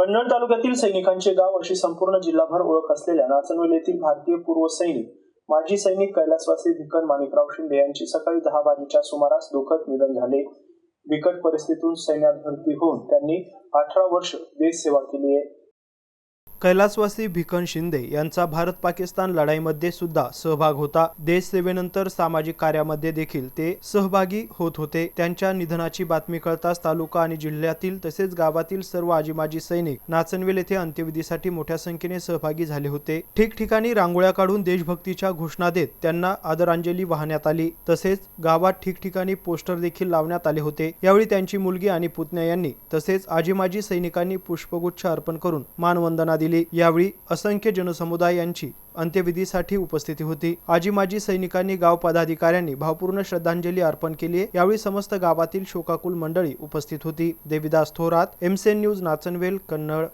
कन्नड तालुक्यातील सैनिकांचे गाव अशी संपूर्ण जिल्हाभर ओळख असलेल्या नाचनवेल येथील भारतीय पूर्व सैनिक माजी सैनिक कैलासवासी भिकन माणिकराव शिंदे यांची सकाळी दहा वाजेच्या सुमारास दुःखद निधन झाले. बिकट परिस्थितीतून सैन्यात भरती होऊन त्यांनी अठरा वर्ष देश सेवा केली आहे. कैलासवासी भिकन शिंदे यांचा भारत पाकिस्तान लढाईमध्ये सुद्धा सहभाग होता. देश सेवेनंतर सामाजिक कार्यामध्ये देखील ते सहभागी होत होते. त्यांच्या निधनाची बातमी कळताच तालुका आणि जिल्ह्यातील तसेच गावातील सर्व आजीमाजी सैनिक नाचनवेल येथे अंत्यविधीसाठी मोठ्या संख्येने सहभागी झाले होते. ठिकठिकाणी रांगोळ्या काढून देशभक्तीच्या घोषणा देत त्यांना आदरांजली वाहण्यात आली. तसेच गावात ठिकठिकाणी पोस्टर देखील लावण्यात आले होते. यावेळी त्यांची मुलगी आणि पुतण्या यांनी तसेच आजीमाजी सैनिकांनी पुष्पगुच्छ अर्पण करून मानवंदना दिली यावेळी असंख्य जनसमुदाय यांची अंत्यविधीसाठी उपस्थिती होती. आजी माजी सैनिकांनी गाव पदाधिकाऱ्यांनी भावपूर्ण श्रद्धांजली अर्पण केली. यावेळी समस्त गावातील शोकाकुल मंडळी उपस्थित होती. देविदास थोरात एमसेन न्यूज नाचनवेल कन्नड.